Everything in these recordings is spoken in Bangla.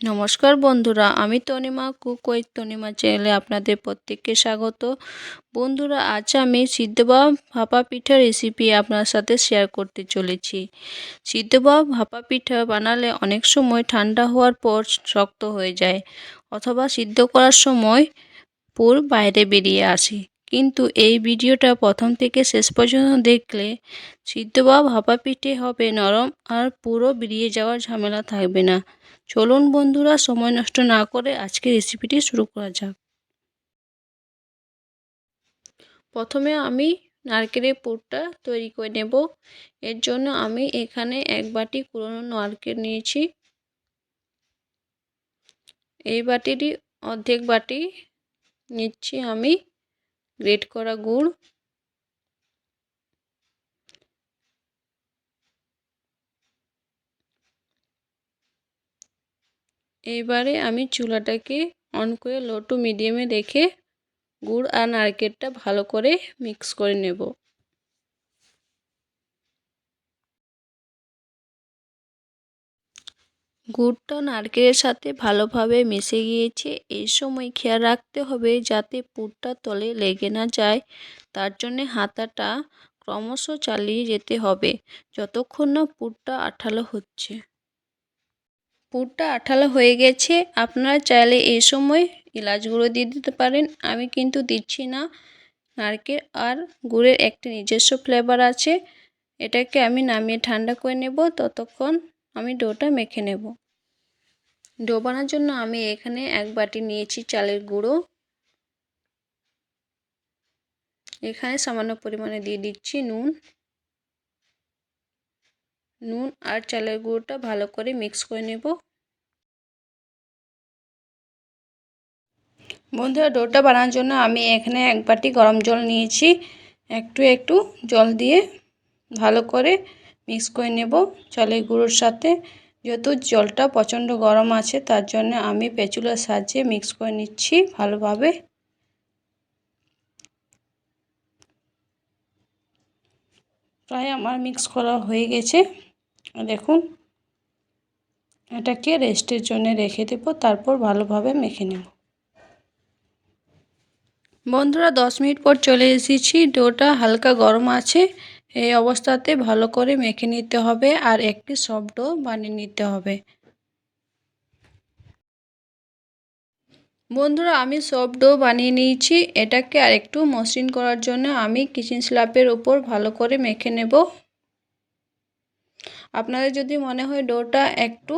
নমস্কার বন্ধুরা, আমি তনিমা কুক তনিমা চ্যানেলে আপনাদের প্রত্যেককে স্বাগত। বন্ধুরা, আজ আমি সিদ্ধবা ভাপা পিঠা রেসিপি আপনার সাথে শেয়ার করতে চলেছি। সিদ্ধবা ভাপা পিঠা বানালে অনেক সময় ঠান্ডা হওয়ার পর শক্ত হয়ে যায়, অথবা সিদ্ধ করার সময় পুর বাইরে বেরিয়ে আসে। কিন্তু এই ভিডিওটা প্রথম থেকে শেষ পর্যন্ত দেখলে সিদ্ধ বা ভাপা পিঠে হবে নরম আর পুরো বেরিয়ে যাওয়ার ঝামেলা থাকবে না। চলুন বন্ধুরা, সময় নষ্ট না করে আজকে রেসিপিটি শুরু করা যাক। প্রথমে আমি নারকেলের পুরটা তৈরি করে নেব। এর জন্য আমি এখানে এক বাটি পুরনো নারকেল নিয়েছি। এই বাটিটি অর্ধেক বাটি নিচ্ছি আমি। গ্রেট করা গুড়। এবারে আমি চুলাটাকে অন করে লো টু মিডিয়ামে রেখে গুড় আর নারকেলটা ভালো করে মিক্স করে নেব। গুড়টা নারকেলের সাথে ভালোভাবে মিশে গিয়েছে। এই সময় খেয়াল রাখতে হবে যাতে পুরটা তলে লেগে না যায়। তার জন্যে হাতাটা ক্রমশ চালিয়ে যেতে হবে। যতক্ষণ না পুরটা আঠালো হচ্ছে। পুরটা আঠালো হয়ে গেছে। আপনারা চাইলে এই সময় এলাচ গুঁড়ো দিয়ে দিতে পারেন। আমি কিন্তু দিচ্ছি না। নারকেল আর গুড়ের একটি নিজস্ব ফ্লেভার আছে। এটাকে আমি নামিয়ে ঠান্ডা করে নেব। ততক্ষণ আমি ডোটা মেখে নেব। ডো বানার জন্য আমি এখানে এক বাটি নিয়েছি চালের গুঁড়ো। এখানে সামান্য পরিমাণে দিয়ে দিচ্ছি নুন। নুন আর চালের গুঁড়োটা ভালো করে মিক্স করে নেব। বন্ধুরা, ডোটা বানানোর জন্য আমি এখানে এক বাটি গরম জল নিয়েছি। একটু একটু জল দিয়ে ভালো করে মিক্স করে নেব। চালের গুঁড়োর সাথে যেহেতু জলটা প্রচণ্ড গরম আছে, তার জন্য আমি পেঁচুলার সাহায্যে মিক্স করে নিচ্ছি ভালোভাবে। প্রায় আমার মিক্স করা হয়ে গেছে। দেখুন, এটাকে রেস্টের জন্য রেখে দেব, তারপর ভালোভাবে মেখে নেব। বন্ধুরা, দশ মিনিট পর চলে এসেছি। ডোটা হালকা গরম আছে। এই অবস্থাতে ভালো করে মেখে নিতে হবে আর একটি সফট ডো বানিয়ে নিতে হবে। বন্ধুরা, আমি সফট ডো বানিয়ে নিয়েছি। এটাকে আর একটু মসৃণ করার জন্য আমি কিচেন স্ল্যাপের ওপর ভালো করে মেখে নেব। আপনাদের যদি মনে হয় ডোটা একটু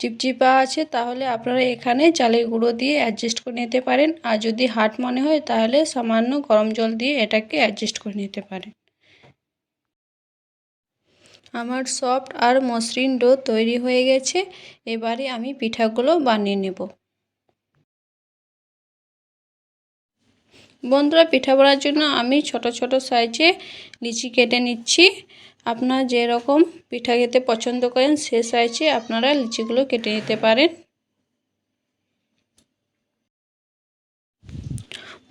চিপচিপা আছে, তাহলে আপনারা এখানে চালের গুঁড়ো দিয়ে অ্যাডজাস্ট করে নিতে পারেন। আর যদি হাট মনে হয়, তাহলে সামান্য গরম জল দিয়ে এটাকে অ্যাডজাস্ট করে নিতে পারেন। আমার সফট আর মসৃণ ডো তৈরি হয়ে গেছে, এবারে আমি পিঠাগুলো বানিয়ে নেব। বন্ধুরা, পিঠা বানার জন্য আমি ছোট ছোট সাইজে লিচি কেটে নিচ্ছি। আপনারা যেরকম পিঠা খেতে পছন্দ করেন, সে সাইজে আপনারা লিচিগুলো কেটে নিতে পারেন।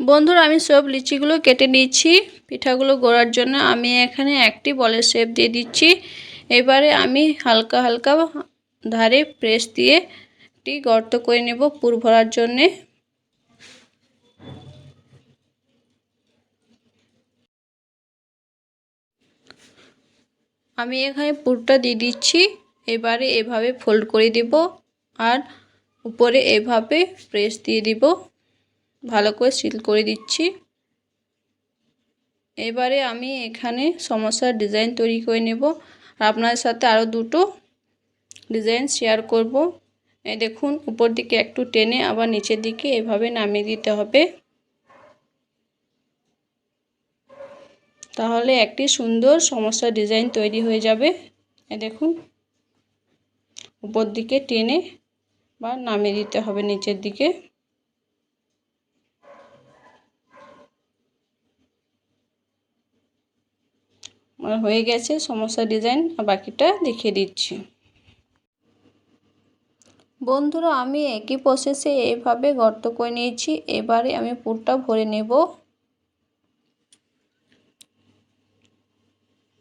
বন্ধুরা, আমি সব লিচিগুলো কেটে নিচ্ছি পিঠাগুলো গড়ার জন্য আমি এখানে একটি বলের শেপ দিয়ে দিচ্ছি। এবারে আমি হালকা হালকা ধারে প্রেস দিয়ে একটি গর্ত করে নেব পুর ভরার জন্যে। আমি এখানে পুরটা দিয়ে দিচ্ছি। এবারে এভাবে ফোল্ড করে দেব আর উপরে এভাবে প্রেস দিয়ে দিব। ভালো করে সিল করে দিচ্ছি। এবারে আমি এখানে সমস্যার ডিজাইন তৈরি করে নেব। আর আপনার সাথে আরও দুটো ডিজাইন শেয়ার করব। এই দেখুন, উপর দিকে একটু টেনে আবার নিচের দিকে এভাবে নামিয়ে দিতে হবে। তাহলে একটি সুন্দর সমস্যা ডিজাইন তৈরি হয়ে যাবে। এ দেখুন, উপর দিকে টেনে বা নামিয়ে দিতে হবে নিচের দিকে। আমার হয়ে গেছে সমস্যা ডিজাইন বাকিটা দেখিয়ে দিচ্ছি। বন্ধুরা, আমি একই প্রসেসে এভাবে গর্ত করে নিয়েছি। এবারে আমি পুরটা ভরে নেব।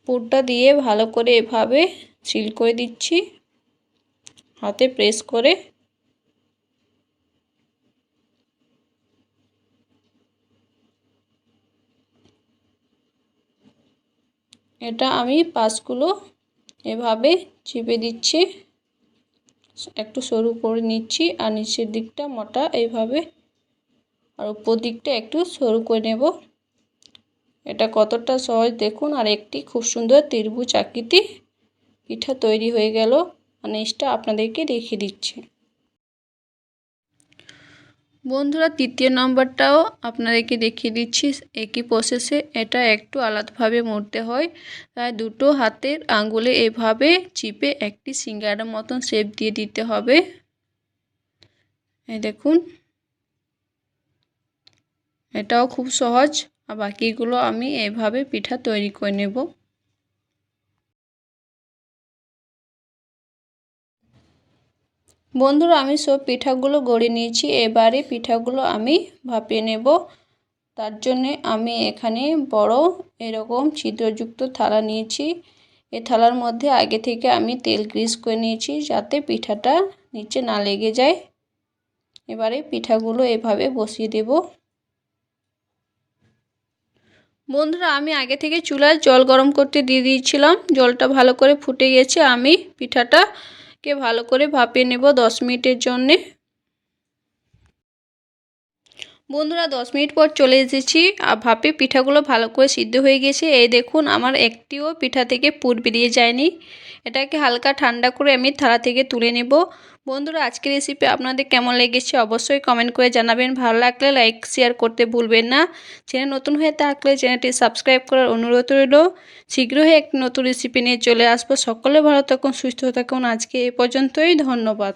পুরটা দিয়ে ভালো করে এভাবে সিল করে দিচ্ছি। হাতে প্রেস করে এটা আমি পাশগুলো এভাবে চেপে দিচ্ছি। একটু সরু করে নিচ্ছি আর নিচের দিকটা মোটা এইভাবে আর উপর দিকটা একটু সরু করে নেব। এটা কতটা সহজ দেখুন, আর একটি খুব সুন্দর ত্রিভুজ আকৃতি পিঠা তৈরি হয়ে গেল। আর নিচটা আপনাদেরকে দেখিয়ে দিচ্ছি। বন্ধুরা, তৃতীয় নম্বরটাও আপনাদেরকে দেখিয়ে দিচ্ছি। একই প্রসেসে এটা একটু আলাদাভাবে মরতে হয়। তাই দুটো হাতের আঙ্গুলে এভাবে চিপে একটি সিঙ্গারের মতন শেপ দিয়ে দিতে হবে। এই দেখুন। এটাও খুব সহজ। আর বাকিগুলো আমি এভাবে পিঠা তৈরি করে নেব। বন্ধুরা, আমি সব পিঠাগুলো গড়ে নিয়েছি। এবারে পিঠাগুলো আমি ভাপিয়ে নেব। তার জন্যে আমি এখানে বড় এরকম ছিদ্রযুক্ত থালা নিয়েছি। এ থালার মধ্যে আগে থেকে আমি তেল গ্রিস করে নিয়েছি যাতে পিঠাটা নিচে না লেগে যায়। এবারে পিঠাগুলো এভাবে বসিয়ে দেব। বন্ধুরা, আমি আগে থেকে চুলায় জল গরম করতে দিয়ে দিয়েছিলাম। জলটা ভালো করে ফুটে গেছে। আমি পিঠাটা কে ভালো করে ভাপিয়ে নেব দশ মিনিটের জন্যে। বন্ধুরা, দশ মিনিট পর চলে এসেছি। আর ভাপে পিঠাগুলো ভালো করে সিদ্ধ হয়ে গেছে। এই দেখুন, আমার একটিও পিঠা থেকে পুর বেরিয়ে যায়নি। এটাকে হালকা ঠান্ডা করে আমি থালা থেকে তুলে নেব। বন্ধুরা, আজকের রেসিপি আপনাদের কেমন লেগেছে অবশ্যই কমেন্ট করে জানাবেন। ভালো লাগলে লাইক শেয়ার করতে ভুলবেন না। চ্যানেল নতুন হয়ে থাকলে চ্যানেলটি সাবস্ক্রাইব করার অনুরোধ রইল। শীঘ্রই একটি নতুন রেসিপি নিয়ে চলে আসব। সকলে ভালো থাকুন, সুস্থ থাকুন। আজকে এ পর্যন্তই, ধন্যবাদ।